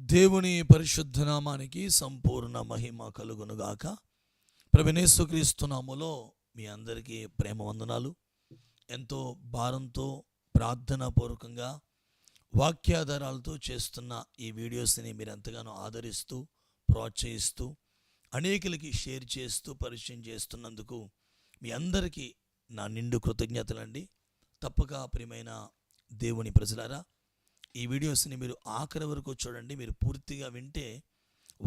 దేవుని పరిశుద్ధ నామానికి సంపూర్ణ మహిమ కలుగునుగాక. ప్రవినేశ్వక్రీస్తునాములో మీ అందరికీ ప్రేమ వందనాలు. ఎంతో భారంతో ప్రార్థనాపూర్వకంగా వాక్యాధారాలతో చేస్తున్న ఈ వీడియోస్ని మీరు ఎంతగానో ఆదరిస్తూ ప్రోత్సహిస్తూ అనేకులకి షేర్ చేస్తూ పరిచయం చేస్తున్నందుకు మీ అందరికీ నా నిండు కృతజ్ఞతలండి. తప్పక ప్రియమైన దేవుని ప్రజలారా ఈ వీడియోస్ని మీరు ఆఖరి వరకు చూడండి. మీరు పూర్తిగా వింటే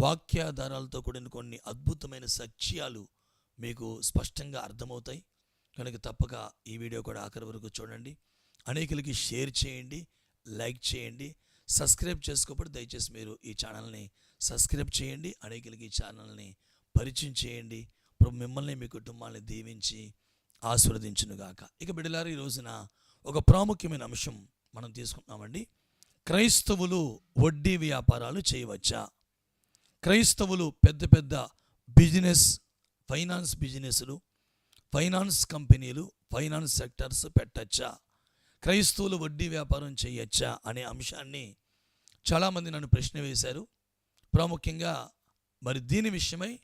వాక్యాధారాలతో కూడిన కొన్ని అద్భుతమైన సత్యాలు మీకు స్పష్టంగా అర్థమవుతాయి. కనుక తప్పక ఈ వీడియో కూడా ఆఖరి వరకు చూడండి. అనేకులకి షేర్ చేయండి లైక్ చేయండి సబ్స్క్రైబ్ చేసుకోకపోతే దయచేసి మీరు ఈ ఛానల్ని సబ్స్క్రైబ్ చేయండి అనేకులకి ఈ ఛానల్ని పరిచయం చేయండి. ఇప్పుడు మిమ్మల్ని మీ కుటుంబాన్ని దీవించి ఆస్వాదించునుగాక ఇక బిడ్డలారు ఈ రోజున ఒక ప్రాముఖ్యమైన అంశం మనం తీసుకుంటున్నామండి. క్రైస్తవులు వడ్డీ వ్యాపారాలు చేయవచ్చా? క్రైస్తవులు పెద్ద పెద్ద బిజినెస్ ఫైనాన్స్ బిజినెస్లు ఫైనాన్స్ కంపెనీలు ఫైనాన్స్ సెక్టర్స్ పెట్టచ్చా? క్రైస్తవులు వడ్డీ వ్యాపారం చేయొచ్చా అనే అంశాన్ని చాలామంది నన్ను ప్రశ్న వేశారు. ప్రాముఖ్యంగా మరి దీని విషయమై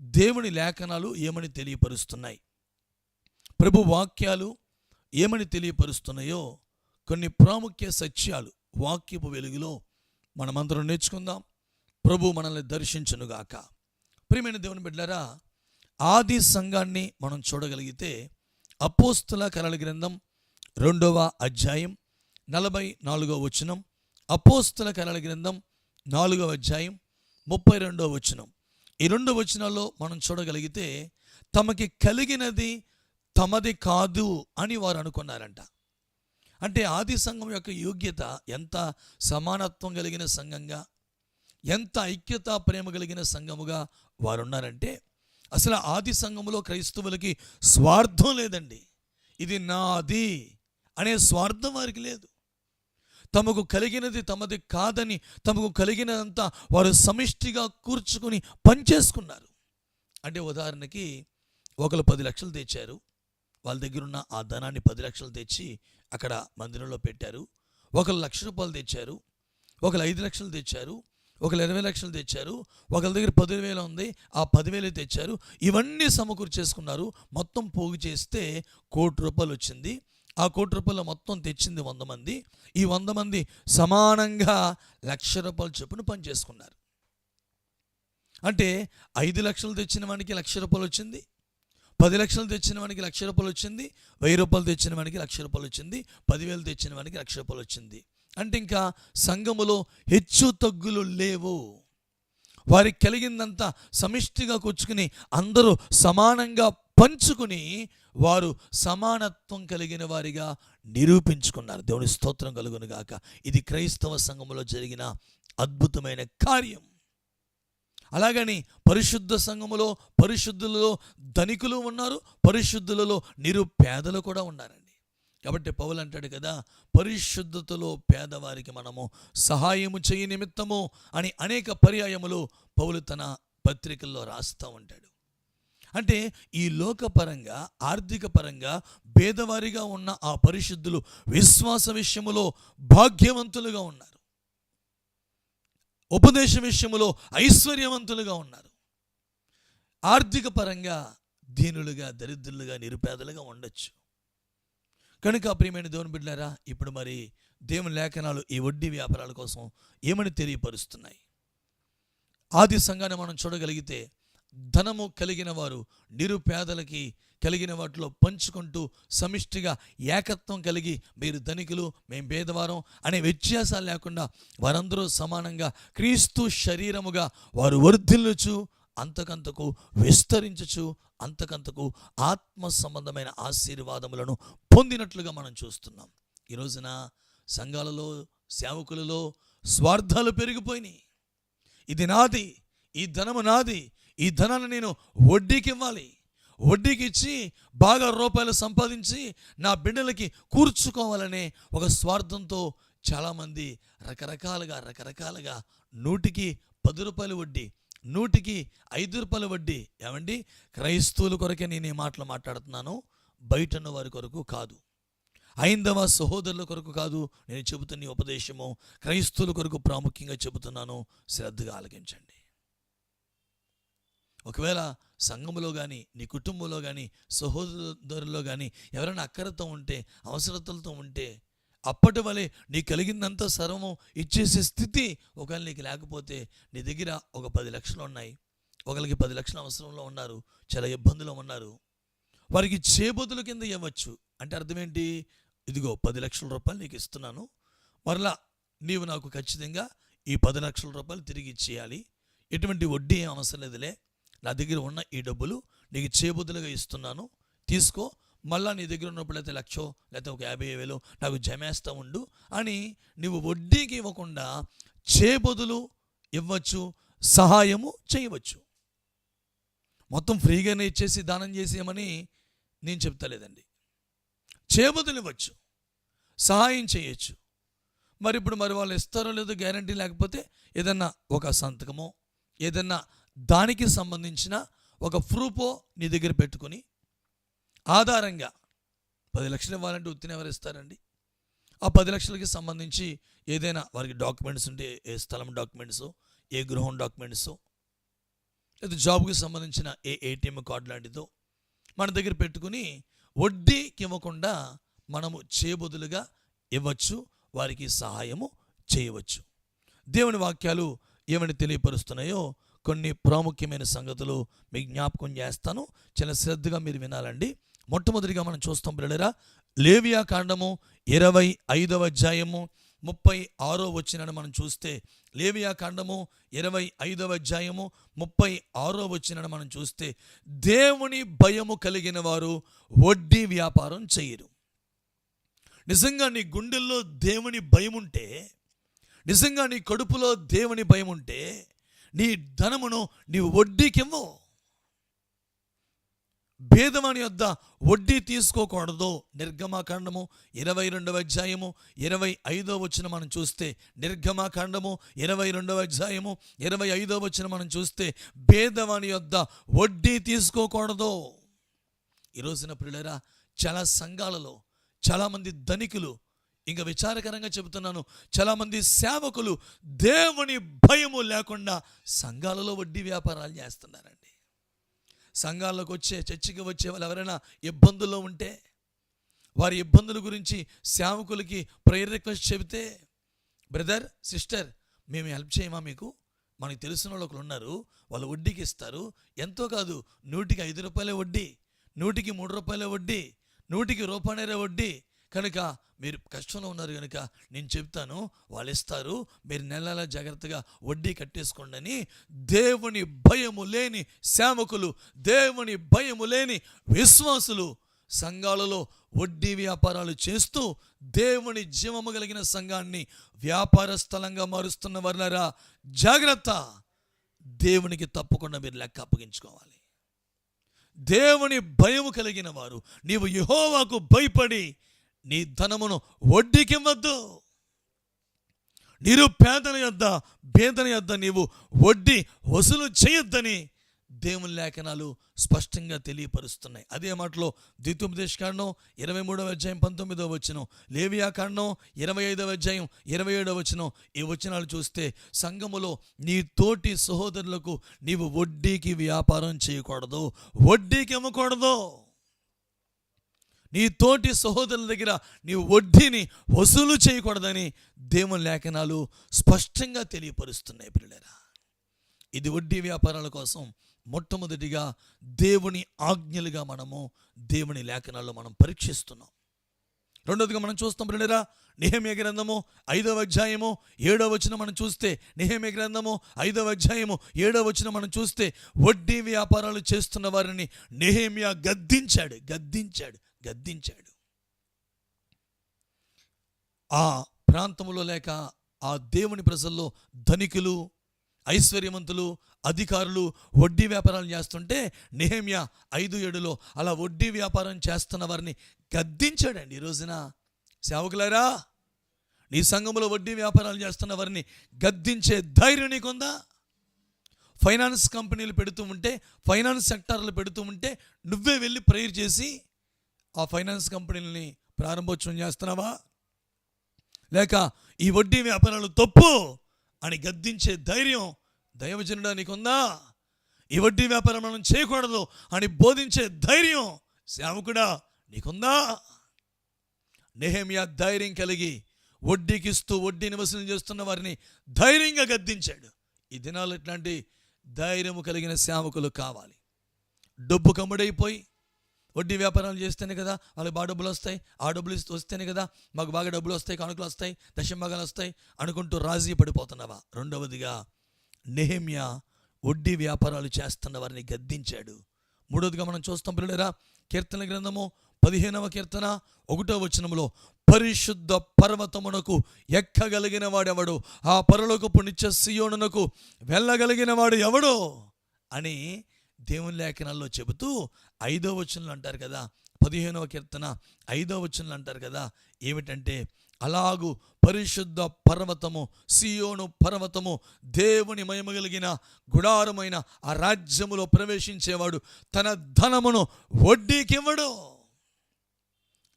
దేవుని లేఖనాలు ఏమని తెలియపరుస్తున్నాయి? ప్రభు వాక్యాలు ఏమని తెలియపరుస్తున్నాయో కొన్ని ప్రాముఖ్య సత్యాలు వాక్యపు వెలుగులో మనమందరం నేర్చుకుందాం. ప్రభు మనల్ని దర్శించనుగాక. ప్రియమైన దేవుని బిడ్డారా ఆది సంఘాన్ని మనం చూడగలిగితే అపోస్తుల కలల గ్రంథం రెండవ అధ్యాయం నలభై నాలుగవ వచనం అపోస్తుల కలల గ్రంథం నాలుగవ అధ్యాయం ముప్పై రెండవ వచనం. ఈ రెండు వచనాల్లో మనం చూడగలిగితే తమకి కలిగినది తమది కాదు అని వారు అనుకున్నారంట. అంటే ఆది సంఘం యొక్క యోగ్యత ఎంత సమానత్వం కలిగిన సంఘంగా ఎంత ఐక్యత ప్రేమ కలిగిన సంఘముగా వారున్నారంటే అసలు ఆది సంఘములో క్రైస్తవులకి స్వార్థం లేదండి. ఇది నాది అనే స్వార్థం వారికి లేదు. తమకు కలిగినది తమది కాదని తమకు కలిగినదంతా వారు సమిష్టిగా కూర్చుకుని పనిచేసుకున్నారు అంటే ఉదాహరణకి ఒకరు పది లక్షలు తెచ్చారు. వాళ్ళ దగ్గర ఉన్న ఆ ధనాన్ని పది లక్షలు తెచ్చి అక్కడ మందిరంలో పెట్టారు. ఒకరు లక్ష రూపాయలు తెచ్చారు. ఒకరు ఐదు లక్షలు తెచ్చారు. ఒకళ్ళు ఇరవై లక్షలు తెచ్చారు. ఒకరి దగ్గర పదివేలు ఉంది. ఆ పదివేలు తెచ్చారు. ఇవన్నీ సమకూరు చేసుకున్నారు. మొత్తం పోగు చేస్తే కోటి రూపాయలు వచ్చింది. ఆ కోటి రూపాయలు మొత్తం తెచ్చింది వంద మంది. ఈ వంద మంది సమానంగా లక్ష రూపాయలు చొప్పున పనిచేసుకున్నారు అంటే ఐదు లక్షలు తెచ్చిన వానికి లక్ష రూపాయలు వచ్చింది. పది లక్షలు తెచ్చిన వానికి లక్ష రూపాయలు వచ్చింది వెయ్యి రూపాయలు తెచ్చిన వానికి లక్ష రూపాయలు వచ్చింది పదివేలు తెచ్చిన వానికి లక్ష రూపాయలు వచ్చింది. అంటే ఇంకా సంఘములో హెచ్చు తగ్గులు లేవు. వారికి కలిగిందంతా సమిష్టిగా కూర్చుకుని అందరూ సమానంగా పంచుకుని వారు సమానత్వం కలిగిన వారిగా నిరూపించుకున్నారు. దేవుని స్తోత్రం కలుగును గాక ఇది క్రైస్తవ సంఘములో జరిగిన అద్భుతమైన కార్యం. అలాగని పరిశుద్ధ సంఘములో పరిశుద్ధులలో ధనికులు ఉన్నారు పరిశుద్ధులలో నిరుపేదలు కూడా ఉన్నారండి. కాబట్టి పౌలు అంటాడు కదా పరిశుద్ధతలో పేదవారికి మనము సహాయము చేయి నిమిత్తము అని అనేక పర్యాయములు పౌలు తన పత్రికల్లో రాస్తూ ఉంటాడు. అంటే ఈ లోకపరంగా ఆర్థిక పరంగా పేదవారిగా ఉన్న ఆ పరిశుద్ధులు విశ్వాస విషయములో భాగ్యవంతులుగా ఉన్నారు. ఉపదేశ విషయంలో ఐశ్వర్యవంతులుగా ఉన్నారు. ఆర్థిక పరంగా దీనులుగా దరిద్రులుగా నిరుపేదలుగా ఉండొచ్చు. కనుక ప్రియమైన దేవుని బిడ్డారా ఇప్పుడు మరి దేవుని లేఖనాలు ఈ వడ్డీ వ్యాపారాల కోసం ఏమని తెలియపరుస్తున్నాయి? ఆది సంఘాన్ని మనం చూడగలిగితే ధనము కలిగిన వారు నిరుపేదలకి కలిగిన వాటిలో పంచుకుంటూ సమిష్టిగా ఏకత్వం కలిగి మీరు ధనికులు మేము పేదవారం అనే వ్యత్యాసాలు లేకుండా వారందరూ సమానంగా క్రీస్తు శరీరముగా వారు వర్ధిల్లుచు అంతకంతకు విస్తరించుచు అంతకంతకు ఆత్మ సంబంధమైన ఆశీర్వాదములను పొందినట్లుగా మనం చూస్తున్నాం. ఈ రోజున సంఘాలలో సేవకులలో స్వార్థాలు పెరిగిపోయినాయి. ఇది నాది ఈ ధనము నాది ఈ ధనాన్ని నేను వడ్డీకి ఇవ్వాలి వడ్డీకి ఇచ్చి బాగా రూపాయలు సంపాదించి నా బిడ్డలకి కూర్చుకోవాలనే ఒక స్వార్థంతో చాలామంది రకరకాలుగా రకరకాలుగా నూటికి పది రూపాయలు వడ్డీ నూటికి ఐదు రూపాయల వడ్డీ. ఏమండి? క్రైస్తవుల కొరకే నేను ఈ మాటలు మాట్లాడుతున్నాను. బయటన్న వారి కొరకు కాదు. ఐందవ సహోదరుల కొరకు కాదు నేను చెబుతున్న ఉపదేశము. క్రైస్తవుల కొరకు ప్రాముఖ్యంగా చెబుతున్నాను. శ్రద్ధగా ఆలకించండి. ఒకవేళ సంఘములో కానీ నీ కుటుంబంలో కానీ సహోదరులో కానీ ఎవరైనా అక్కరతో ఉంటే అవసరతలతో ఉంటే అప్పటి వలె నీ కలిగిందంత సర్వము ఇచ్చేసే స్థితి ఒకవేళ నీకు లేకపోతే నీ దగ్గర ఒక పది లక్షలు ఉన్నాయి. ఒకరికి పది లక్షల అవసరంలో ఉన్నారు. చాలా ఇబ్బందులు ఉన్నారు. వారికి చేబొదుల కింద ఇవ్వచ్చు. అంటే అర్థం ఏంటి? ఇదిగో పది లక్షల రూపాయలు నీకు ఇస్తున్నాను. మరలా నీవు నాకు ఖచ్చితంగా ఈ పది లక్షల రూపాయలు తిరిగి ఇచ్చేయాలి. ఎటువంటి వడ్డీ ఏం అవసరం లేదులే. నా దగ్గర ఉన్న ఈ డబ్బులు నీకు చేబుద్దులుగా ఇస్తున్నాను. తీసుకో. మళ్ళా నీ దగ్గర ఉన్నప్పుడు అయితే లక్షో లేకపోతే ఒక యాభై వేలు నాకు జమేస్తా ఉండు అని నువ్వు వడ్డీకి ఇవ్వకుండా చేబదులు ఇవ్వచ్చు సహాయము చేయవచ్చు. మొత్తం ఫ్రీగానే ఇచ్చేసి దానం చేసేయమని నేను చెప్తలేదండి. చేబదులు ఇవ్వచ్చు సహాయం చేయొచ్చు. మరి ఇప్పుడు మరి వాళ్ళు ఇస్తారో లేదో గ్యారంటీ లేకపోతే ఏదన్నా ఒక సంతకమో ఏదన్నా దానికి సంబంధించిన ఒక ప్రూఫో నీ దగ్గర పెట్టుకొని ఆధారంగా పది లక్షలు ఇవ్వాలంటే ఉత్తిని ఎవరు ఇస్తారండి? ఆ పది లక్షలకి సంబంధించి ఏదైనా వారికి డాక్యుమెంట్స్ ఉంటే ఏ స్థలం డాక్యుమెంట్స్ ఏ గృహం డాక్యుమెంట్స్ లేదా జాబ్కి సంబంధించిన ఏ ఏటీఎం కార్డు లాంటిదో మన దగ్గర పెట్టుకుని వడ్డీకి ఇవ్వకుండా మనము చేయబదులుగా ఇవ్వచ్చు వారికి సహాయము చేయవచ్చు. దేవుని వాక్యాలు ఏమని తెలియపరుస్తున్నాయో కొన్ని ప్రాముఖ్యమైన సంగతులు మీకు జ్ఞాపకం చేస్తాను. చాలా శ్రద్ధగా మీరు వినాలండి. మొట్టమొదటిగా మనం చూస్తాం బ్రెడరా లేవియా కాండము ఇరవై ఐదవ అధ్యాయము ముప్పై ఆరో వచ్చినని మనం చూస్తే లేవియా కాండము ఇరవై ఐదవ అధ్యాయము ముప్పై ఆరో వచ్చినని మనం చూస్తే దేవుని భయము కలిగిన వారు వడ్డీ వ్యాపారం చేయరు. నిజంగా నీ గుండెల్లో దేవుని భయం ఉంటే నిజంగా నీ కడుపులో దేవుని భయం ఉంటే నీ ధనమును నీవు వడ్డీకివ్వు. భేదవాని వద్ద వడ్డీ తీసుకోకూడదు. నిర్గమాకాండము ఇరవై రెండవ అధ్యాయము ఇరవై ఐదో వచ్చిన మనం చూస్తే నిర్గమాకాండము ఇరవై రెండవ అధ్యాయము ఇరవై ఐదో వచ్చిన మనం చూస్తే భేదవాని వద్ద వడ్డీ తీసుకోకూడదు. ఈ రోజున పిల్లరా చాలా సంఘాలలో చాలామంది ధనికులు ఇంకా విచారకరంగా చెబుతున్నాను. చాలామంది సేవకులు దేవుని భయము లేకుండా సంఘాలలో వడ్డీ వ్యాపారాలు చేస్తున్నారండి. సంఘాలకు వచ్చే చర్చికి వచ్చే వాళ్ళు ఎవరైనా ఇబ్బందుల్లో ఉంటే వారి ఇబ్బందుల గురించి సేవకులకి ప్రేయర్ రిక్వెస్ట్ చెబితే బ్రదర్ సిస్టర్ మేము హెల్ప్ చేయమా మీకు? మనకు తెలిసిన వాళ్ళు ఒకరు ఉన్నారు. వాళ్ళు వడ్డీకి ఇస్తారు. ఎంతో కాదు నూటికి ఐదు రూపాయలే వడ్డీ నూటికి మూడు రూపాయలే వడ్డీ నూటికి రూపాయలే వడ్డీ కనుక మీరు కష్టంలో ఉన్నారు కనుక నేను చెప్తాను వాళ్ళు ఇస్తారు మీరు నెల జాగ్రత్తగా వడ్డీ కట్టేసుకోండి అని దేవుని భయము లేని సేవకులు దేవుని భయము లేని విశ్వాసులు సంఘాలలో వడ్డీ వ్యాపారాలు చేస్తూ దేవుని జీవము కలిగిన సంఘాన్ని వ్యాపార స్థలంగా మారుస్తున్న వర్లరా జాగ్రత్త. దేవునికి తప్పకుండా మీరు లెక్క అప్పగించుకోవాలి. దేవుని భయము కలిగిన వారు నీవు యహోవాకు భయపడి నీ ధనమును వడ్డీకివ్వద్దు. నిరుపేదల యొద్ద పేదల యొద్ద నీవు వడ్డీ వసూలు చేయొద్దని దేవుని లేఖనాలు స్పష్టంగా తెలియపరుస్తున్నాయి. అదే మాటలో ద్వితోపదేశ కాండం ఇరవై మూడవ అధ్యాయం పంతొమ్మిదవ వచనం లేవియా కాండం ఇరవై ఐదవ అధ్యాయం ఇరవై ఏడవ వచనం ఈ వచనాలు చూస్తే సంఘములో నీ తోటి సహోదరులకు నీవు వడ్డీకి వ్యాపారం చేయకూడదు వడ్డీకి అమ్మకూడదు నీ తోటి సహోదరుల దగ్గర నీ వడ్డీని వసూలు చేయకూడదని దేవుని లేఖనాలు స్పష్టంగా తెలియపరుస్తున్నాయి పిల్లరా. ఇది వడ్డీ వ్యాపారాల కోసం మొట్టమొదటిగా దేవుని ఆజ్ఞలుగా మనము దేవుని లేఖనాల్లో మనం పరీక్షిస్తున్నాం. రెండోదిగా మనం చూస్తాం పిల్లరా నిహమ్య గ్రంథము ఐదవ అధ్యాయము ఏడవ వచ్చిన మనం చూస్తే నిహమ్య గ్రంథము ఐదవ అధ్యాయము ఏడవ వచ్చిన మనం చూస్తే వడ్డీ వ్యాపారాలు చేస్తున్న వారిని నిహేమియా గద్దించాడు గద్దించాడు. గద్దించాడు. ఆ ప్రాంతంలో లేక ఆ దేవుని ప్రజల్లో ధనికులు ఐశ్వర్యవంతులు అధికారులు వడ్డీ వ్యాపారాలు చేస్తుంటే నెహమ్యా ఐదు ఏడులో అలా వడ్డీ వ్యాపారం చేస్తున్న వారిని గద్దించాడండి ఈ రోజున. సేవకులారా నీ సంఘంలో వడ్డీ వ్యాపారాలు చేస్తున్న వారిని గద్దించే ధైర్యం నీకుందా? ఫైనాన్స్ కంపెనీలు పెడుతూ ఉంటే ఫైనాన్స్ సెక్టార్లు పెడుతూ ఉంటే నువ్వే వెళ్ళి ప్రేయర్ చేసి ఆ ఫైనాన్స్ కంపెనీలని ప్రారంభోత్సవం చేస్తున్నావా? లేక ఈ వడ్డీ వ్యాపారాలు తప్పు అని గద్దించే ధైర్యం దైవజనుడా నీకుందా? ఈ వడ్డీ వ్యాపారం మనం చేయకూడదు అని బోధించే ధైర్యం సేవకుడా నీకుందా? నెహమియా ధైర్యం కలిగి వడ్డీకి ఇస్తూ వడ్డీని వసూలు చేస్తున్న వారిని ధైర్యంగా గద్దించాడు. ఈ దినాలు ఇట్లాంటి ధైర్యము కలిగిన సేవకులు కావాలి. డబ్బు కమ్ముడైపోయి వడ్డీ వ్యాపారాలు చేస్తేనే కదా వాళ్ళకి బాగా డబ్బులు వస్తాయి. ఆ డబ్బులు ఇస్తూ వస్తేనే కదా మాకు బాగా డబ్బులు వస్తాయి కానుకలు వస్తాయి దశంభాగాలు వస్తాయి అనుకుంటూ రాజీ పడిపోతున్నావా? రెండవదిగా నెహమ్యా వడ్డీ వ్యాపారాలు చేస్తున్న వారిని గద్దించాడు. మూడవదిగా మనం చూస్తాం పిల్లలేరా కీర్తన గ్రంథము పదిహేనవ కీర్తన ఒకటో వచనములో పరిశుద్ధ పర్వతమునకు ఎక్కగలిగిన వాడెవడు? ఆ పరలోకపు నిత్య సియోనునకు వెళ్ళగలిగిన వాడు ఎవడు? అని దేవుని లేఖనాల్లో చెబుతూ ఐదో వచనంలో అంటారు కదా పదిహేనవ కీర్తన ఐదో వచనంలో అంటారు కదా ఏమిటంటే అలాగు పరిశుద్ధ పర్వతము సియోను పర్వతము దేవుని మయమగలిగిన గుడారమైన ఆ రాజ్యములో ప్రవేశించేవాడు తన ధనమును వడ్డీకివ్వడు.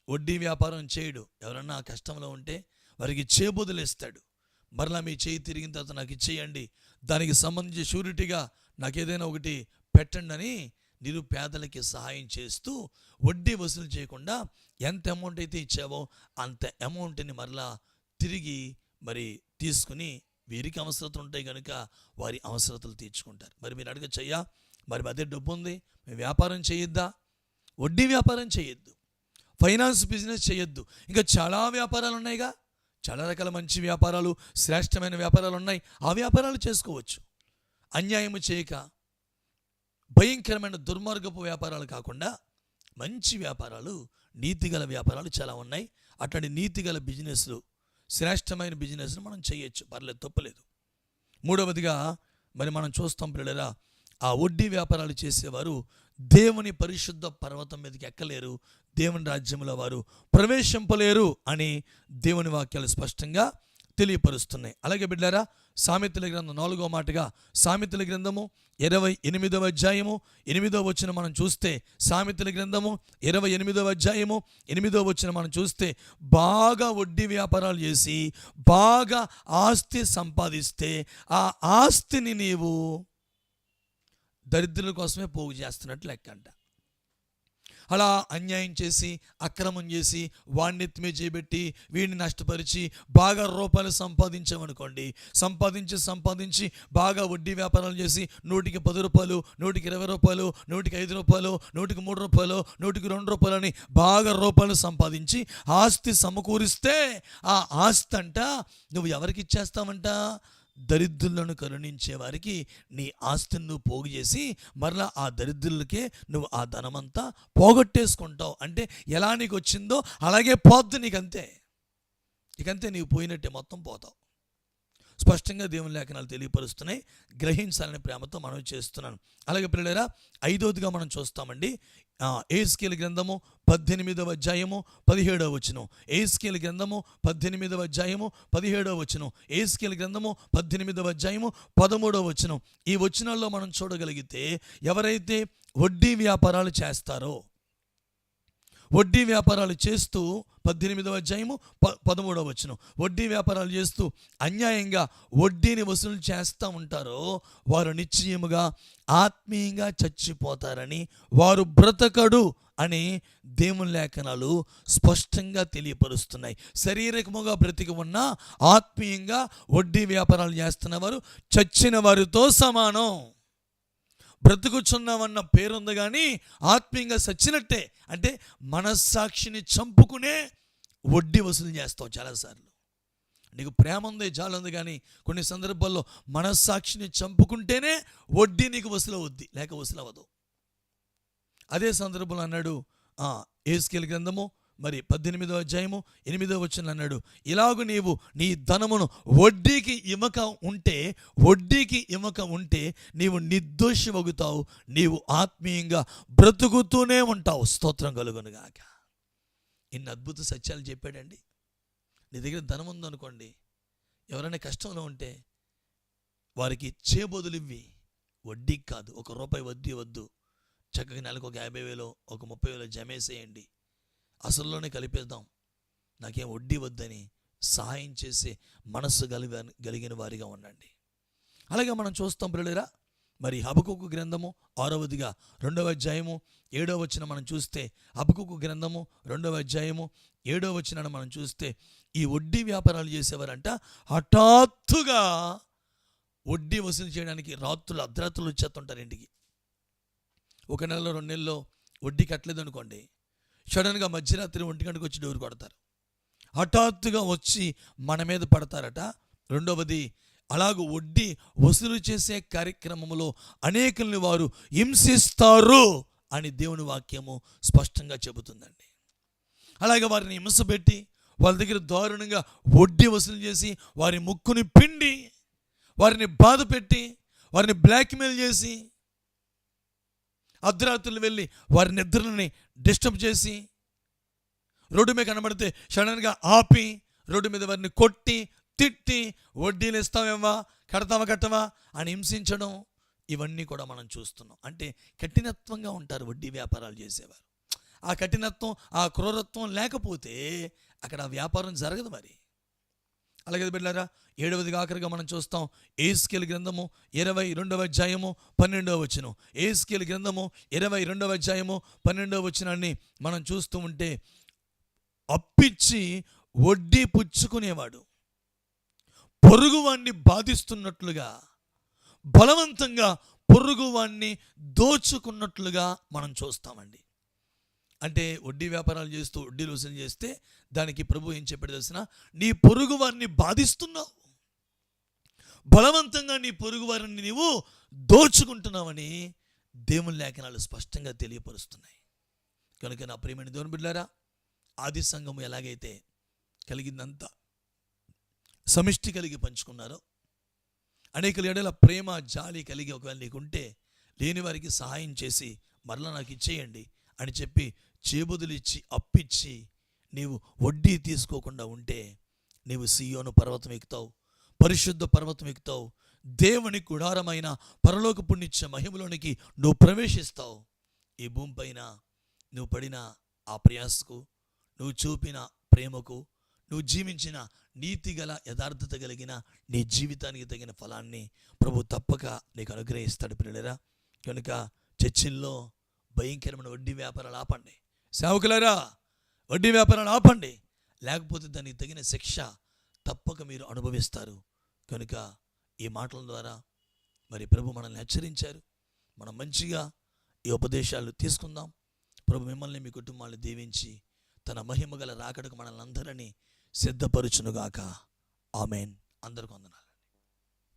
వడ్డీ వ్యాపారం చేయడు. ఎవరన్నా కష్టంలో ఉంటే వారికి చేబుదలేస్తాడు. మరలా మీ చేయి తిరిగిన తర్వాత నాకు ఇచ్చేయండి. దానికి సంబంధించి షూరిటీగా నాకు ఏదైనా ఒకటి పెట్టండి అని నిరుపేదలకి సహాయం చేస్తూ వడ్డీ వసూలు చేయకుండా ఎంత అమౌంట్ అయితే ఇచ్చావో అంత అమౌంట్ని మరలా తిరిగి మరి తీసుకుని వీరికి అవసరతలు ఉంటాయి కనుక వారి అవసరతలు తీర్చుకుంటారు. మరి మీరు అడగచ్చయ్యా మరి అదే డబ్బు ఉంది మేము వ్యాపారం చేయొద్దా? వడ్డీ వ్యాపారం చేయొద్దు. ఫైనాన్స్ బిజినెస్ చేయొద్దు. ఇంకా చాలా వ్యాపారాలు ఉన్నాయిగా. చాలా రకాల మంచి వ్యాపారాలు శ్రేష్టమైన వ్యాపారాలు ఉన్నాయి. ఆ వ్యాపారాలు చేసుకోవచ్చు. అన్యాయం చేయక భయంకరమైన దుర్మార్గపు వ్యాపారాలు కాకుండా మంచి వ్యాపారాలు నీతిగల వ్యాపారాలు చాలా ఉన్నాయి. అట్లాంటి నీతిగల బిజినెస్లు శ్రేష్టమైన బిజినెస్ను మనం చేయొచ్చు. పర్లేదు తప్పలేదు. మూడవదిగా మరి మనం చూస్తాం పిల్లలరా ఆ వడ్డీ వ్యాపారాలు చేసేవారు దేవుని పరిశుద్ధ పర్వతం మీదకి ఎక్కలేరు. దేవుని రాజ్యంలో వారు ప్రవేశింపలేరు అని దేవుని వాక్యాలు స్పష్టంగా తెలియపరుస్తున్నాయి. అలాగే బిడ్డారా సామెతల గ్రంథం నాలుగో మాటగా సామెతల గ్రంథము ఇరవై ఎనిమిదవ అధ్యాయము. ఎనిమిదవ వచ్చిన మనం చూస్తే సామెతల గ్రంథము ఇరవై ఎనిమిదవ అధ్యాయము. ఎనిమిదవ వచ్చిన మనం చూస్తే బాగా వడ్డీ వ్యాపారాలు చేసి బాగా ఆస్తి సంపాదిస్తే ఆ ఆస్తిని నీవు దరిద్రుల కోసమే పోగు చేస్తున్నట్లు లెక్క అంట అలా అన్యాయం చేసి అక్రమం చేసి వాడిని ఎత్తిమే చేయబెట్టి వీడిని నష్టపరిచి బాగా రూపాయలు సంపాదించామనుకోండి సంపాదించి సంపాదించి బాగా వడ్డీ వ్యాపారాలు చేసి నూటికి పది రూపాయలు నూటికి ఇరవై రూపాయలు నూటికి ఐదు రూపాయలు నూటికి మూడు రూపాయలు నూటికి రెండు రూపాయలు అని బాగా రూపాయలు సంపాదించి ఆస్తి సమకూరిస్తే ఆ ఆస్తి అంట నువ్వు ఎవరికి ఇచ్చేస్తావంట? దరిద్రులను కరుణించే వారికి నీ ఆస్తిని నువ్వు పోగు చేసి మరలా ఆ దరిద్రులకే నువ్వు ఆ ధనమంతా పోగొట్టేసుకుంటావు. అంటే ఎలా నీకు వచ్చిందో అలాగే పోద్దు నీకంతే. ఇకంతే నీవు పోయినట్టే మొత్తం పోతావు. స్పష్టంగా దేవుని లేఖనాలు తెలియపరుస్తున్నాయి. గ్రహించాలని ప్రేమతో మనం చేస్తున్నాను. అలాగే పిల్లరా ఐదవదిగా మనం చూస్తామండి. ఏస్కేల్ గ్రంథము పద్దెనిమిదవ అధ్యాయము పదిహేడవ వచనం. ఏస్కేల్ గ్రంథము పద్దెనిమిదవ అధ్యాయము పదిహేడవ వచనం. ఏస్కేల్ గ్రంథము పద్దెనిమిదవ అధ్యాయము పదమూడవ వచనం. ఈ వచనాల్లో మనం చూడగలిగితే ఎవరైతే వడ్డీ వ్యాపారాలు చేస్తారో వడ్డీ వ్యాపారాలు చేస్తూ పద్దెనిమిదవ అధ్యాయము ప పదమూడవ వచనం. వడ్డీ వ్యాపారాలు చేస్తూ అన్యాయంగా వడ్డీని వసూలు చేస్తూ ఉంటారో వారు నిశ్చయముగా ఆత్మీయంగా చచ్చిపోతారని వారు బ్రతకడు అని దేవుని లేఖనాలు స్పష్టంగా తెలియపరుస్తున్నాయి. శరీరకముగా బ్రతికి ఉన్న ఆత్మీయంగా వడ్డీ వ్యాపారాలు చేస్తున్న వారు చచ్చిన వారితో సమానం. బ్రతుకుచున్నామన్న పేరుంది కానీ ఆత్మీయంగా సచ్చినట్టే. అంటే మనస్సాక్షిని చంపుకునే వడ్డీ వసూలు చేస్తావు చాలాసార్లు. నీకు ప్రేమ ఉంది చాలా ఉంది కానీ కొన్ని సందర్భాల్లో మనస్సాక్షిని చంపుకుంటేనే వడ్డీ నీకు వసూలవుద్ది లేక వసూలు అవ్వదు అదే సందర్భంలో అన్నాడు ఏస్కేల్ గ్రంథము మరి పద్దెనిమిదో అధ్యాయము ఎనిమిదో వచ్చిన అన్నాడు ఇలాగు నీవు నీ ధనమును వడ్డీకి ఇమక ఉంటే వడ్డీకి ఇమక ఉంటే నీవు నిర్దోషివగుతావు నీవు ఆత్మీయంగా బ్రతుకుతూనే ఉంటావు. స్తోత్రం కలుగునుగాక ఇన్ని అద్భుత సత్యాలు చెప్పాడండి. నీ దగ్గర ధనం ఉందనుకోండి ఎవరైనా కష్టంలో ఉంటే వారికి చేబొదులు ఇవ్వి. వడ్డీకి కాదు ఒక రూపాయి వడ్డీ వద్దు. చక్కగా నెలకు ఒక యాభై వేలు ఒక ముప్పై వేలు జమేసేయండి అసల్లోనే కలిపేద్దాం. నాకేం వడ్డీ వద్దని సహాయం చేసే మనస్సు కలిగ కలిగిన వారిగా ఉండండి. అలాగే మనం చూస్తాం పిల్లలేరా మరి హబకుకు గ్రంథము ఆరవదిగా రెండవ అధ్యాయము ఏడవ వచ్చిన మనం చూస్తే హబకుకు గ్రంథము రెండవ అధ్యాయము ఏడవ వచ్చిన మనం చూస్తే ఈ వడ్డీ వ్యాపారాలు చేసేవారంట. హఠాత్తుగా వడ్డీ వసూలు చేయడానికి రాత్రులు అర్ధరాత్రులు వచ్చేస్తుంటారు ఇంటికి. ఒక నెలలో రెండు నెలల్లో వడ్డీ కట్టలేదు అనుకోండి సడన్గా మధ్యరాత్రి ఒంటి గంటకు వచ్చి డోరు కొడతారు. హఠాత్తుగా వచ్చి మన మీద పడతారట. రెండవది అలాగూ వడ్డీ వసూలు చేసే కార్యక్రమంలో అనేకుల్ని వారు హింసిస్తారు అని దేవుని వాక్యము స్పష్టంగా చెబుతుందండి. అలాగే వారిని హింసపెట్టి వాళ్ళ దగ్గర దారుణంగా వడ్డీ వసూలు చేసి వారి ముక్కుని పిండి వారిని బాధ పెట్టి వారిని బ్లాక్మెయిల్ చేసి అర్ధరాత్రులు వెళ్ళి వారి నిద్రని డిస్టర్బ్ చేసి రోడ్డు మీద కనబడితే సడన్గా ఆపి రోడ్డు మీద వారిని కొట్టి తిట్టి వడ్డీలు ఇస్తామేమా కడతావా కట్టవా? అని హింసించడం ఇవన్నీ కూడా మనం చూస్తున్నాం. అంటే కఠినత్వంగా ఉంటారు వడ్డీ వ్యాపారాలు చేసేవారు. ఆ కఠినత్వం ఆ క్రూరత్వం లేకపోతే అక్కడ ఆ వ్యాపారం జరగదు మరి. అలాగే బిడ్డారా ఏడవది ఆఖరిగా మనం చూస్తాం. ఏస్కేల్ గ్రంథము ఇరవై రెండవ అధ్యాయము పన్నెండవ వచనం. ఏస్కేల్ గ్రంథము ఇరవై రెండవ అధ్యాయము పన్నెండవ వచనాన్ని మనం చూస్తూ ఉంటే అప్పిచ్చి వడ్డీ పుచ్చుకునేవాడు. పొరుగువాణ్ణి బాధిస్తున్నట్లుగా బలవంతంగా పొరుగువాణ్ణి దోచుకున్నట్లుగా మనం చూస్తామండి. అంటే వడ్డీ వ్యాపారాలు చేస్తూ వడ్డీలు వసూలు చేస్తే దానికి ప్రభు ఏం చెప్పాడు తెలిసిన నీ పొరుగు వారిని బాధిస్తున్నావు. బలవంతంగా నీ పొరుగు వారిని నీవు దోచుకుంటున్నావని దేవుని లేఖనాలు స్పష్టంగా తెలియపరుస్తున్నాయి. కనుక నా ప్రియమైన దేవుని బిడ్డారా ఆది సంఘం ఎలాగైతే కలిగిందంతా సమిష్టి కలిగి పంచుకున్నారో అనేక ఎడల ప్రేమ జాలి కలిగి ఒకవేళ నీకుంటే లేని వారికి సహాయం చేసి మరలా నాకు ఇచ్చేయండి అని చెప్పి చేబుదులిచ్చి అప్పిచ్చి నీవు వడ్డీ తీసుకోకుండా ఉంటే నీవు సీయోను పర్వతం ఎక్కుతావు పరిశుద్ధ పర్వతం ఎక్కుతావు దేవుని గుడారమైన పరలోక పుణ్యచ్చ మహిమలోనికి నువ్వు ప్రవేశిస్తావు. ఈ భూమిపైన నువ్వు పడిన ఆ ప్రయాసకు నువ్వు చూపిన ప్రేమకు నువ్వు జీవించిన నీతి గల యథార్థత కలిగిన నీ జీవితానికి తగిన ఫలాన్ని ప్రభు తప్పక నీకు అనుగ్రహిస్తాడు పిల్లరా కనుక చర్చిల్లో భయంకరమైన వడ్డీ వ్యాపారాలు ఆపండి. సేవకులరా వడ్డీ వ్యాపారాలు ఆపండి. లేకపోతే దానికి తగిన శిక్ష తప్పక మీరు అనుభవిస్తారు. కనుక ఈ మాటల ద్వారా మరి ప్రభు మనల్ని హెచ్చరించారు. మనం మంచిగా ఈ ఉపదేశాలు తీసుకుందాం. ప్రభు మిమ్మల్ని మీ కుటుంబాన్ని దీవించి తన మహిమ గల రాకడకు మనల్ని అందరినీ సిద్ధపరచునుగాక. ఆమెన్. అందరికి వందనాలు.